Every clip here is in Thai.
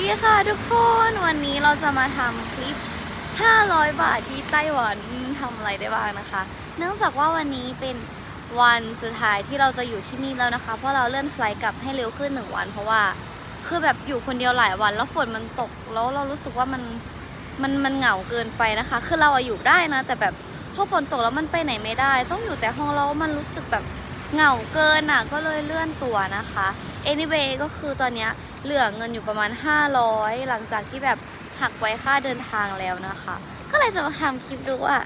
ดีค่ะทุกคนวันนี้เราจะมาทำคลิป 500 บาทที่ไต้หวันทำอะไรได้บ้างนะคะ เนื่องจากว่าวันนี้เป็นวันสุดท้ายที่เราจะอยู่ที่นี่แล้วนะคะ เพราะเราเลื่อนไฟล์กลับให้เร็วขึ้นหนึ่งวัน เพราะว่าคือแบบอยู่คนเดียวหลายวัน แล้วฝนมันตกแล้วเรารู้สึกว่ามันมันมันเหงาเกินไปนะคะ คือเราอะอยู่ได้นะ แต่แบบพอฝนตกแล้วมันไปไหนไม่ได้ ต้องอยู่แต่ห้องเรามันรู้สึกแบบเหงาเกินอะก็เลยเลื่อนตัวนะคะ anyway ก็คือตอนเนี้ย เหลือเงินอยู่ประมาณ 500 หลังจากที่แบบหักไว้ค่าเดินทางแล้วนะคะ ก็เลยจะมาทำคลิปดูว่า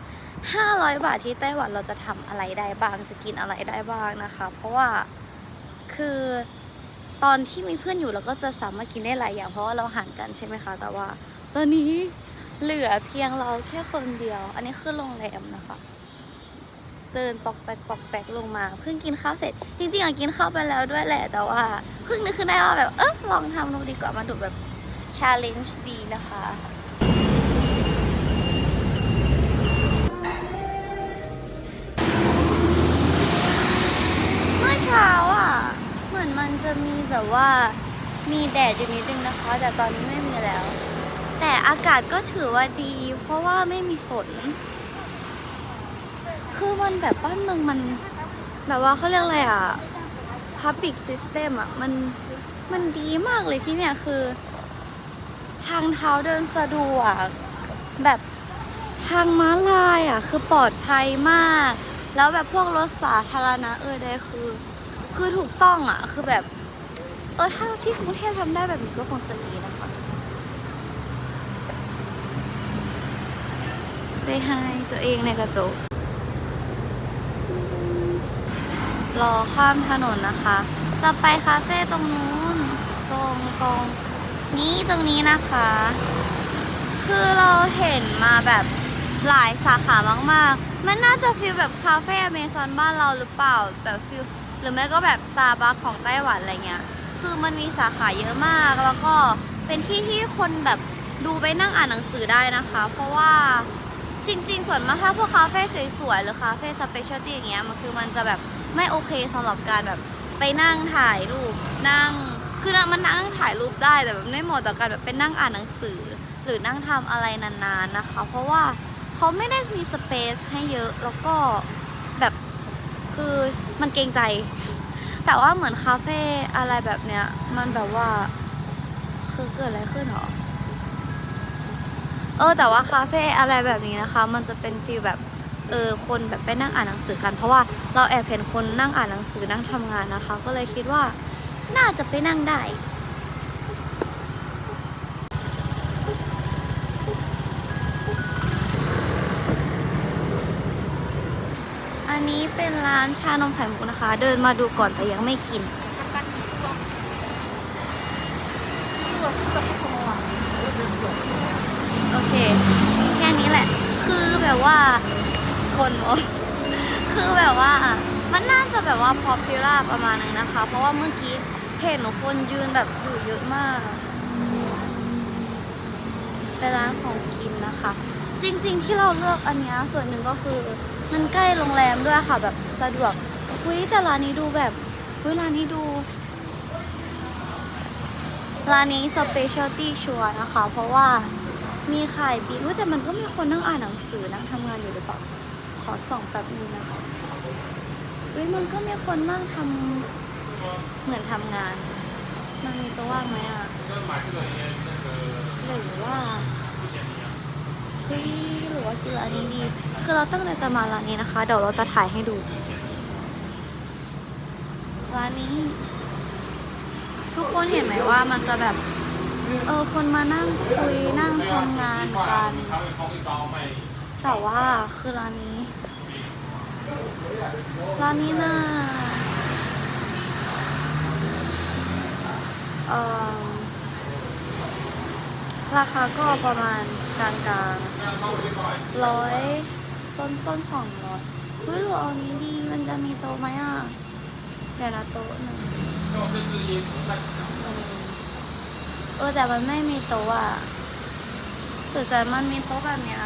500 บาทที่ไต้หวันเราจะทำอะไรได้บ้าง จะกินอะไรได้บ้างนะคะ เพราะว่าคือตอนที่มีเพื่อนอยู่เราก็จะสามารถกินได้หลายอย่างเพราะว่าเราห่างกันใช่ไหมคะ แต่ว่าตอนนี้เหลือเพียงเราแค่คนเดียว อันนี้คือโรงแรมนะคะ เดินปอกแปกปอกแปกลงมาเพิ่งกินข้าวเสร็จ จริง ๆอะกินข้าวไปแล้วด้วยแหละ แต่ว่าเพิ่งนึกขึ้นได้ว่าแบบเออลองทำดูดีกว่ามันดูแบบชาเลนจ์ดีนะคะเมื่อเช้าอะ เหมือนมันจะมีแบบว่ามีแดดอยู่นิดนึงนะคะ แต่ตอนนี้ไม่มีแล้ว แต่อากาศก็ถือว่าดี เพราะว่าไม่มีฝน คือมันแบบบ้านเมืองมัน แบบว่าเขาเรียกอะไรอะ public system อะ มัน มันดีมากเลยที่เนี่ยคือ ทางเท้าเดินสะดวก แบบทางม้าลายอะ คือปลอดภัยมาก แล้วแบบพวกรถสาธารณะเออได้คือ คือถูกต้องอะ คือแบบ เออถ้าที่กรุงเทพทำได้แบบนี้ก็คงจะดีนะคะเซฮายตัวเองในกระจก รอข้ามถนนนะคะ จะไปคาเฟ่ตรงนู้น ตรงตรงนี้ตรงนี้นะคะ คือเราเห็นมาแบบหลายสาขามากๆ มันน่าจะฟีลแบบคาเฟ่อเมซอนบ้านเราหรือเปล่า แบบฟีลหรือไม่ก็แบบสตาร์บัคของไต้หวันอะไรเงี้ย คือมันมีสาขาเยอะมาก แล้วก็เป็นที่ที่คนแบบดูไปนั่งอ่านหนังสือได้นะคะ เพราะว่าจริงๆ ส่วนมากถ้าพวกคาเฟ่สวยๆ หรือคาเฟ่สเปเชียลตี้อย่างเงี้ย มันคือมันจะแบบ ไม่โอเคสำหรับการแบบไปนั่งถ่ายรูปนั่งคือมันนั่งถ่ายรูปได้แต่แบบไม่เหมาะต่อการแบบไปนั่งอ่านหนังสือ หรือนั่งทำอะไรนานๆนะคะ เพราะว่าเขาไม่ได้มีสเปซให้เยอะแล้วก็แบบคือมันเกรงใจ แต่ว่าเหมือนคาเฟ่อะไรแบบเนี้ยมันแบบว่าคือเกิดอะไรขึ้นหรอเออแต่ว่าคาเฟ่อะไรแบบนี้นะคะ มันจะเป็นฟีลแบบ เออคนแบบไปนั่งอ่านหนังสือกัน เพราะว่าเราแอบเห็นคนนั่งอ่านหนังสือนั่งทำงานนะคะ ก็เลยคิดว่าน่าจะไปนั่งได้อันนี้เป็นร้านชานมไข่มุกนะคะ เดินมาดูก่อนแต่ยังไม่กินโอเค แค่นี้แหละ คือแบบว่า คนมอง คือแบบว่า มันน่าจะแบบว่า popular ประมาณนึงนะคะ เพราะว่าเมื่อกี้เห็นคนยืนแบบอยู่เยอะมากเป็นร้านของกินนะคะ จริง ๆ ที่เราเลือกอันนี้ส่วนหนึ่งก็คือมันใกล้โรงแรมด้วยค่ะ แบบสะดวกอุ้ยแต่ร้านนี้ดูแบบอุ้ยร้านนี้ดูร้านนี้ specialty ชัวร์นะคะ เพราะว่ามีขายบีอุ๊ยแต่มันก็มีคนนั่งอ่านหนังสือนั่งทำงานอยู่หรือเปล่า ขอส่องแป๊บนึงนะคะอุ้ยมันก็มีคนนั่งทำเหมือนทำงาน มันมีตัวว่างไหมอะหรือว่าเฮ้ยหรือว่าคืออันนี้ดี คือเราตั้งใจจะมาร้านนี้นะคะ เดี๋ยวเราจะถ่ายให้ดู ร้านนี้ ทุกคนเห็นไหมว่ามันจะแบบ เออคนมานั่งคุยนั่งทำงานกัน แต่ว่าคือร้านนี้ ร้านนี้น่าราคาก็ประมาณกลางๆร้อยต้นต้นสองร้อยเฮ้ยหรือเอานี้ดี มันจะมีโต๊ะไหมอะเดี๋ยวนะโต๊ะหนึ่งเออแต่มันไม่มีโต๊ะอะแต่มันมีโต๊ะแบบเนี้ย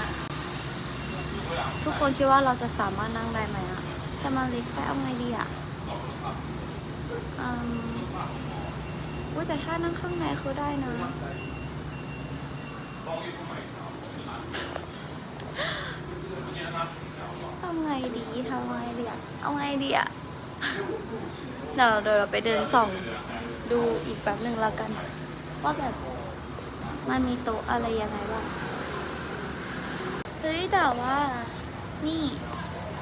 ทุกคนคิดว่าเราจะสามารถนั่งได้ไหมอะ แต่มันเล็กไปเอาไงดีอะอืมอุ้ยแต่ถ้านั่งข้างในคือได้นะ ทำไงดีทำไงดีอะเอาไงดีอะเดี๋ยวเดี๋ยวเราไปเดินส่องดูอีกแป๊บหนึ่งแล้วกัน ว่าแบบมันมีโต๊ะอะไรยังไงบ้าง เฮ้ยแต่ว่านี่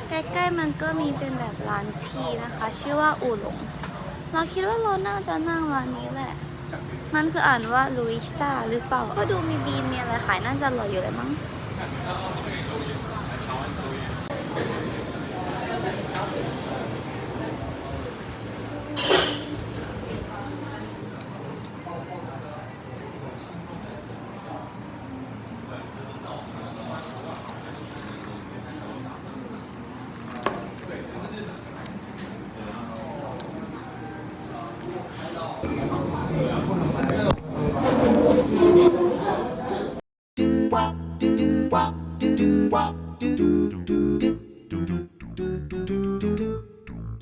ใกล้ๆมันก็มีเป็นแบบร้านทีนะคะ ชื่อว่าอูหลง เราคิดว่าเราน่าจะนั่งร้านนี้แหละ มันคืออ่านว่าลุยซ่าหรือเปล่า ก็ดูมีบีนมีอะไรขายน่าจะอร่อยอยู่เลยมั้ง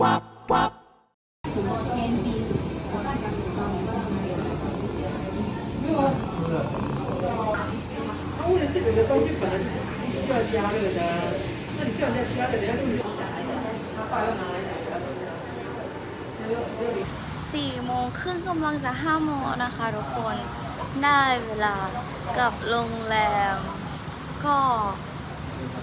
วับวับสี่โมงครึ่งกำลังจะห้าโมงนะคะทุกคนได้เวลากับโรงแรม ก็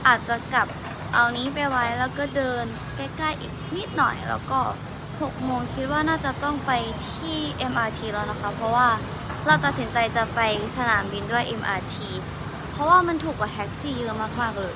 อาจจะกลับ เอานี้ไปไว้แล้วก็เดินใกล้ๆอีกนิดหน่อยแล้วก็6โมงคิดว่าน่าจะต้องไปที่ MRT แล้วนะคะ เพราะว่าเราตัดสินใจจะไปสนามบินด้วย MRT เพราะว่ามันถูกกว่าแท็กซี่เยอะมากๆเลย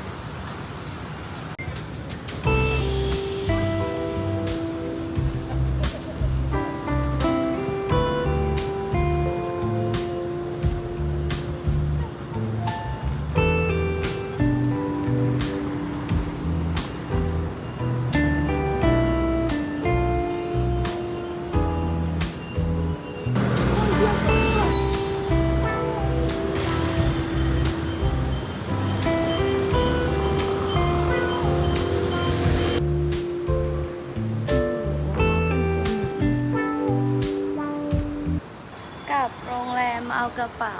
กระเป๋า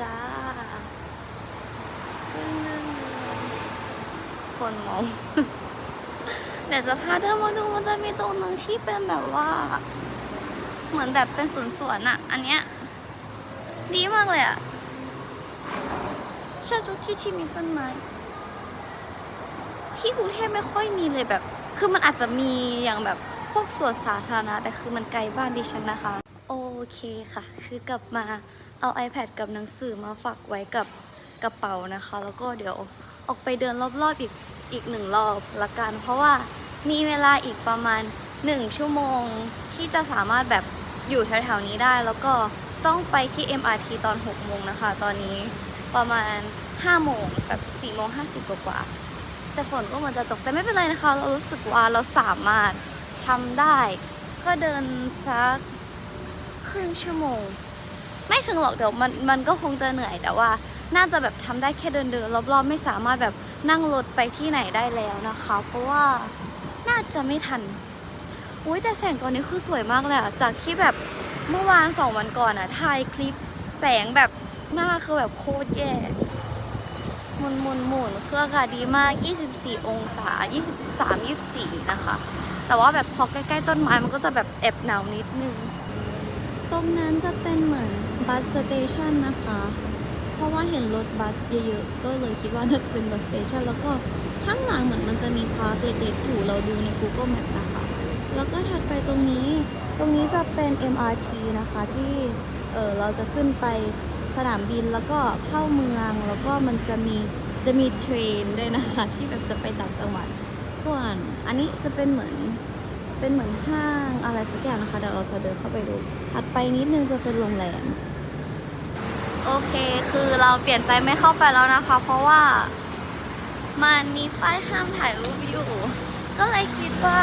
จ้าตึ้งตึ้งคนมองเดี๋ยวจะพาเธอมาดูมันจะมีตรงหนึ่งที่เป็นแบบว่า เหมือนแบบเป็นสวนสวนๆอะอันเนี้ยดีมากเลยอะชอบทุกที่ที่มีต้นไม้ที่กรุงเทพไม่ค่อยมีเลยแบบ คือมันอาจจะมีอย่างแบบพวกสวนสาธารณะแต่คือมันไกลบ้านดิฉันนะคะ โอเคค่ะ คือกลับมา เอา iPad กับหนังสือมาฝากไว้กับกระเป๋านะคะ แล้วก็เดี๋ยวออกไปเดินรอบๆอีกอีกหนึ่งรอบละกัน เพราะว่ามีเวลาอีกประมาณ 1 ชั่วโมงที่จะสามารถแบบอยู่แถวๆนี้ได้ แล้วก็ต้องไปที่ MRT ตอน 6 โมงนะคะ ตอนนี้ประมาณ 5 โมงแบบ4โมง50 กว่าๆแต่ฝนก็เหมือนจะตกแต่ไม่เป็นไรนะคะ เรารู้สึกว่าเราสามารถทำได้ ก็เดินสักครึ่งชั่วโมง ไม่ถึงหรอกเดี๋ยวมันมันก็คงจะเหนื่อยแต่ว่าน่าจะแบบทำได้แค่เดินเดินรอบๆ ไม่สามารถแบบนั่งรถไปที่ไหนได้แล้วนะคะ เพราะว่าน่าจะไม่ทันอุ้ยแต่แสงตอนนี้คือสวยมากเลยอะจากที่แบบเมื่อวานสองวันก่อนอะถ่ายคลิปแสงแบบหน้าคือแบบโคตรแย่หมุนหมุนหมุนเครื่องอากาศดีมาก 24 องศา 23 24 นะคะ แต่ว่าแบบพอใกล้ ๆ ต้นไม้มันก็จะแบบแอบหนาวนิดนึง ตรงนั้นจะเป็นเหมือนบัสสเตชันนะคะ เพราะว่าเห็นรถบัสเยอะๆ ก็เลยคิดว่าน่าจะเป็นบัสสเตชันแล้วก็ข้างหลังเหมือนมันจะมีพาร์คเล็กๆอยู่เราดูใน Google Map นะคะ แล้วก็ถัดไปตรงนี้ ตรงนี้จะเป็น MRT นะคะที่เออเราจะขึ้นไปสนามบินแล้วก็เข้าเมืองแล้วก็มันจะมีจะมีเทรนด้วยนะคะ ที่แบบจะไปต่างจังหวัด ส่วนอันนี้จะเป็นเหมือน เป็นเหมือนห้างอะไรสักอย่างนะคะ เดี๋ยวเราจะเดินเข้าไปดูถัดไปนิดนึงจะเป็นโรงแรม โอเคคือเราเปลี่ยนใจไม่เข้าไปแล้วนะคะ เพราะว่า มันมีป้ายห้ามถ่ายรูปอยู่ ก็เลยคิดว่า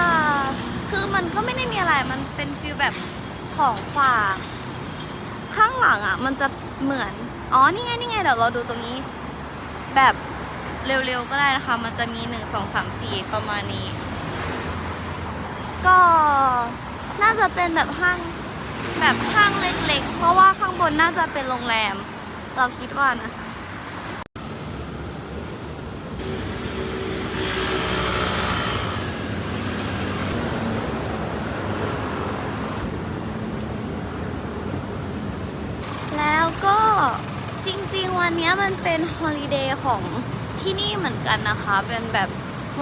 คือมันก็ไม่ได้มีอะไร มันเป็นฟิลแบบของฝากข้างหลังอะ มันจะเหมือน อ๋อ นี่ไง นี่ไง เดี๋ยวเราดูตรงนี้ แบบเร็วๆก็ได้นะคะ มันจะมีหนึ่งสองสามสี่ประมาณนี้ ก็น่าจะเป็นแบบห้างแบบห้างเล็กๆ เพราะว่าข้างบนน่าจะเป็นโรงแรม เราคิดว่านะแล้วก็จริงๆ วันนี้มันเป็นฮอลิเดย์ของที่นี่เหมือนกันนะคะ เป็นแบบ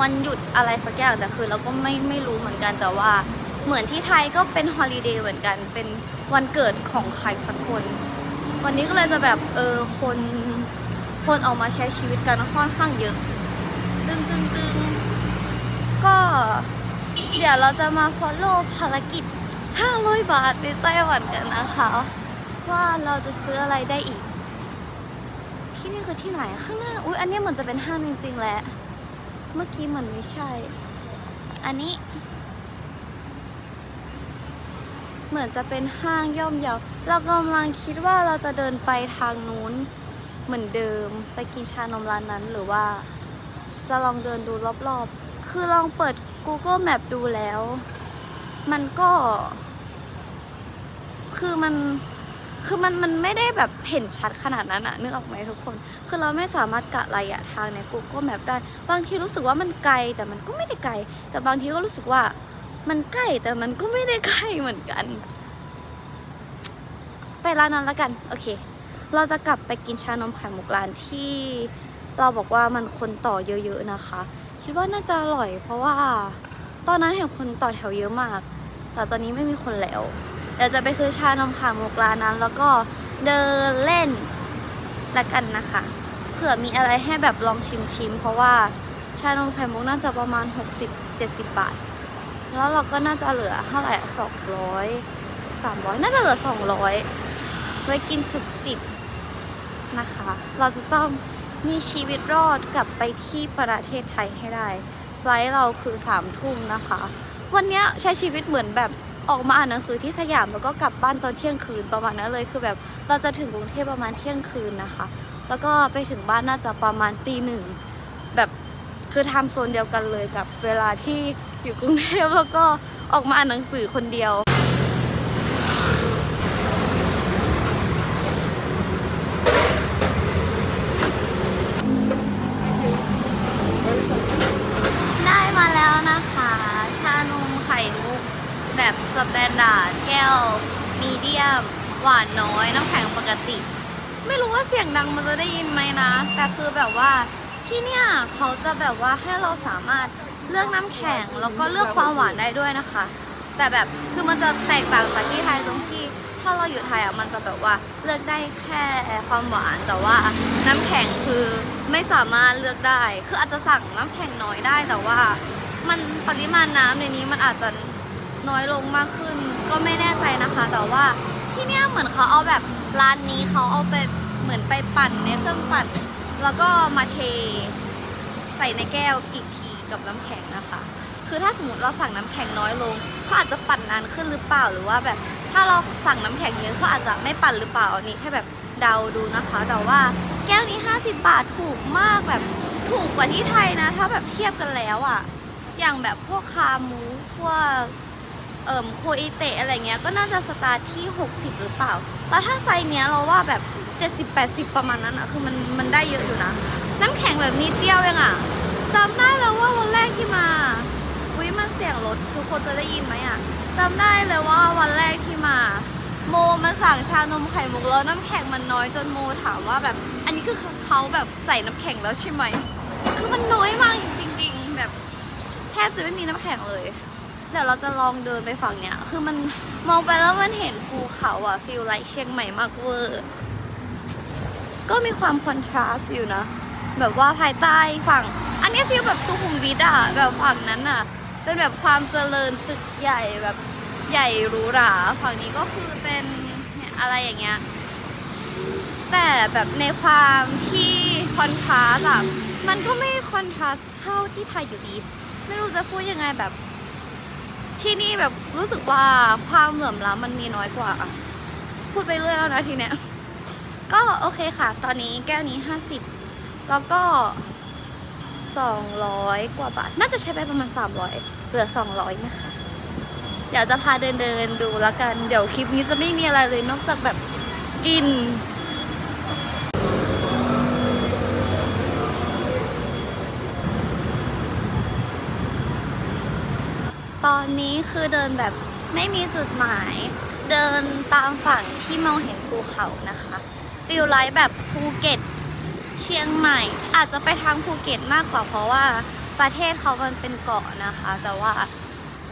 วันหยุดอะไรสักอย่างแต่คือเราก็ไม่ไม่รู้เหมือนกันแต่ว่า เหมือนที่ไทยก็เป็นฮอลิเดย์เหมือนกัน เป็นวันเกิดของใครสักคน วันนี้ก็เลยจะแบบเออคนคนออกมาใช้ชีวิตกันค่อนข้างเยอะ ตึงตึงตึงก็เดี๋ยวเราจะมา follow ภารกิจ 500 บาทในไต้หวันกันนะคะ ว่าเราจะซื้ออะไรได้อีก ที่นี่คือที่ไหนข้างหน้า อุ้ยอันนี้เหมือนจะเป็นห้างจริงๆแหละ เมื่อกี้เหมือนไม่ใช่ อันนี้ เหมือนจะเป็นห้างย่อมเยาเรากำลังคิดว่าเราจะเดินไปทางนู้น เหมือนเดิมไปกินชานมร้านนั้นหรือว่า จะลองเดินดูรอบๆ คือลองเปิด Google Map ดูแล้ว มันก็ คือมัน คือมันมันไม่ได้แบบเห็นชัดขนาดนั้นอะนึกออกไหมทุกคน คือเราไม่สามารถกะระยะทางใน Google Map ได้ บางทีรู้สึกว่ามันไกลแต่มันก็ไม่ได้ไกล แต่บางทีก็รู้สึกว่ามันใกล้แต่มันก็ไม่ได้ใกล้เหมือนกัน ไปร้านนั้นแล้วกันโอเค เราจะกลับไปกินชานมไข่มุกร้านที่เราบอกว่ามันคนต่อเยอะๆนะคะ คิดว่าน่าจะอร่อย เพราะว่า ตอนนั้นเห็นคนต่อแถวเยอะมาก แต่ตอนนี้ไม่มีคนแล้ว เดี๋ยวจะไปซื้อชานมข่มุกร้านนั้น แล้วก็เดินเล่นละกันนะคะ เผื่อมีอะไรให้แบบลองชิมๆเพราะว่าชานมไข่มุกน่าจะประมาณ 60-70 บาท แล้วเราก็น่าจะเหลือเท่าไหร่สองร้อยสามร้อยน่าจะเหลือสองร้อยไว้กินจุกจิบนะคะ เราจะต้องมีชีวิตรอดกลับไปที่ประเทศไทยให้ได้ ไฟล์เราคือสามทุ่มนะคะ วันนี้ใช้ชีวิตเหมือนแบบ ออกมาอ่านหนังสือที่สยามแล้วก็กลับบ้านตอนเที่ยงคืนประมาณนั้นเลยคือแบบเราจะถึงกรุงเทพประมาณเที่ยงคืนนะคะ แล้วก็ไปถึงบ้านน่าจะประมาณตีหนึ่งแบบคือทำโซนเดียวกันเลยกับเวลาที่อยู่กรุงเทพแล้วก็ออกมาอ่านหนังสือคนเดียว ได้มาแล้วนะคะ ชานมไข่มุก แบบสแตนดาร์ดแก้ว มี เดียม หวานน้อย น้ำแข็งปกติ ไม่รู้ว่าเสียงดังมันจะได้ยินไหมนะ แต่คือแบบว่าที่เนี่ยเขาจะแบบว่าให้เราสามารถเลือกน้ำแข็งแล้วก็เลือกความหวานได้ด้วยนะคะ แต่แบบคือมันจะแตกต่างจากที่ไทยตรงที่ ถ้าเราอยู่ไทยอะมันจะแบบว่าเลือกได้แค่ความหวานแต่ว่าน้ำแข็งคือไม่สามารถเลือกได้ คืออาจจะสั่งน้ำแข็งน้อยได้แต่ว่า มันปริมาณน้ำในนี้มันอาจจะน้อยลงมากขึ้น ก็ไม่แน่ใจนะคะ แต่ว่าที่เนี่ยเหมือนเขาเอาแบบร้านนี้เขาเอาไปเหมือนไปปั่นในเครื่องปั่น แล้วก็มาเทใส่ในแก้วอีกทีกับน้ำแข็งนะคะ คือถ้าสมมติเราสั่งน้ำแข็งน้อยลงเขาอาจจะปั่นนานขึ้นหรือเปล่าหรือว่าแบบ ถ้าเราสั่งน้ำแข็งเยอะเขาอาจจะไม่ปั่นหรือเปล่าอันนี้แค่แบบเดาดูนะคะ แต่ว่าแก้วนี้ 50 บาทถูกมากแบบถูกกว่าที่ไทยนะ ถ้าแบบเทียบกันแล้วอะ อย่างแบบพวกคามูพวก เอ่มโคอิเตะอะไรเงี้ยก็น่าจะสตาร์ทที่ 60 หรือเปล่า แล้วถ้าไซส์เนี้ยเราว่าแบบ 70-80 ประมาณนั้นอะคือมันมันได้เยอะอยู่นะ น้ำแข็งแบบนิดเดียวเองอะจำได้แล้วว่าวันแรกที่มาวิมันเสียงรถทุกคนจะได้ยินไหมอะจำได้เลยว่าวันแรกที่มา โมมันสั่งชานมไข่มุกแล้วน้ำแข็งมันน้อยจนโมถามว่าแบบ อันนี้คือเขาแบบใส่น้ำแข็งแล้วใช่ไหมคือมันน้อยมากจริง ๆ แบบแทบจะไม่มีน้ำแข็งเลย เดี๋ยวเราจะลองเดินไปฝั่งเนี้ย คือมันมองไปแล้วมันเห็นภูเขาอะฟิลไลท์เชียงใหม่มากเวอร์ ก็มีความคอนทราสต์อยู่นะ แบบว่าภายใต้ฝั่ง อันนี้ฟีลแบบสุขุมวิทอะแบบฝั่งนั้นอะเป็นแบบความเจริญตึกใหญ่แบบใหญ่หรูหรา ฝั่งนี้ก็คือเป็นเนี่ยอะไรอย่างเงี้ย แต่แบบในความที่คอนทราสต์อะมันก็ไม่คอนทราสต์เท่าที่ไทยอยู่ดี ไม่รู้จะพูดยังไงแบบ ที่นี่แบบรู้สึกว่าความเหลื่อมล้ำมันมีน้อยกว่า พูดไปเรื่อยแล้วนะทีเนี้ย ก็โอเคค่ะ ตอนนี้แก้วนี้50แล้วก็200กว่าบาท น่าจะใช้ไปประมาณ300เหลือ200นะคะ เดี๋ยวจะพาเดินเดินดูแล้วกัน เดี๋ยวคลิปนี้จะไม่มีอะไรเลยนอกจากแบบกิน ตอนนี้คือเดินแบบไม่มีจุดหมาย เดินตามฝั่งที่มองเห็นภูเขานะคะฟิลไลท์แบบภูเก็ตเชียงใหม่ อาจจะไปทางภูเก็ตมากกว่าเพราะว่าประเทศเขามันเป็นเกาะนะคะ แต่ว่า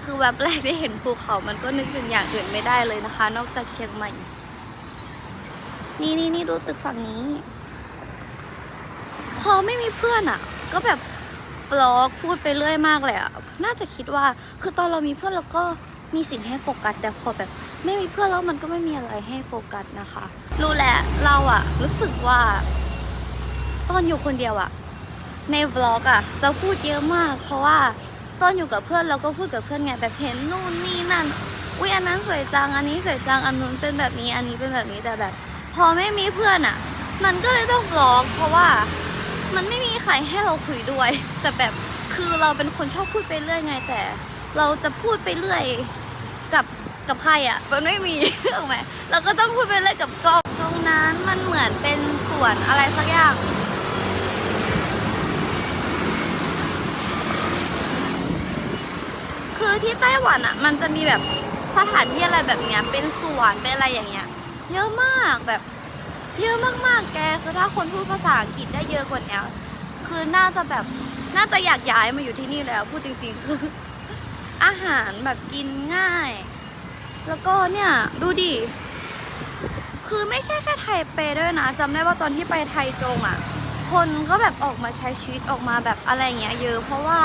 คือแบบแรกได้เห็นภูเขา มันก็นึกถึงอย่างอื่นไม่ได้เลยนะคะ นอกจากเชียงใหม่ นี่นี่นี่ดูตึกฝั่งนี้ พอไม่มีเพื่อนอะ่ะ ก็แบบ ฟลอกพูดไปเรื่อยมากเลยอะ่ะน่าจะคิดว่าคือตอนเรามีเพื่อนเราก็มีสิ่งให้โฟกัสแต่พอแบบไม่มีเพื่อนแล้วมันก็ไม่มีอะไรให้โฟกัสนะคะ รู้แหละเราอะรู้สึกว่า ตอนอยู่คนเดียวอะในวล็อกอะจะพูดเยอะมาก เพราะว่าตอนอยู่กับเพื่อนเราก็พูดกับเพื่อนไงแบบเห็นนู่นนี่นั่นอุ้ยอันนั้นสวยจังอันนี้สวยจังอันนู้นเป็นแบบนี้อันนี้เป็นแบบนี้แต่แบบ พอไม่มีเพื่อนอะมันก็เลยต้องวล็อก เพราะว่า มันไม่มีใครให้เราคุยด้วย แต่แบบคือเราเป็นคนชอบพูดไปเรื่อยไงแต่ เราจะพูดไปเรื่อยกับกับใครอะมันไม่มีถูกไหมเราก็ต้องพูดไปเรื่อยกับกล้องตรงนั้นมันเหมือนเป็นสวนอะไรสักอย่างคือที่ไต้หวันอะ มันจะมีแบบสถานที่อะไรแบบเนี้ยเป็นสวนเป็นอะไรอย่างเงี้ย เยอะมากแบบ เยอะมากๆแกคือถ้าคนพูดภาษาอังกฤษได้เยอะกว่านี้คือน่าจะแบบน่าจะอยากย้ายมาอยู่ที่นี่แล้วพูดจริง ๆ คือ อาหารแบบกินง่าย แล้วก็เนี่ยดูดิคือไม่ใช่แค่ไทเปด้วยนะจำได้ว่าตอนที่ไปไทจงอะ คนก็แบบออกมาใช้ชีวิตออกมาแบบอะไรเงี้ยเยอะ เพราะว่า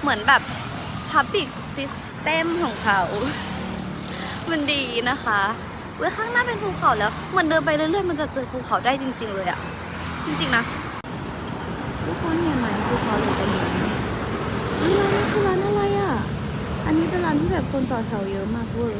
เหมือนแบบ Public System ของเขา มันดีนะคะ เว้ยข้างหน้าเป็นภูเขาแล้วเหมือนเดินไปเรื่อยๆมันจะเจอภูเขาได้จริง ๆ เลยอะจริง ๆ นะทุกคนเห็นไหมภูเขาอยู่ตรงนี้ร้านนี้คือร้านอะไรอะอันนี้เป็นร้านที่แบบคนต่อแถวเยอะมากเว้ย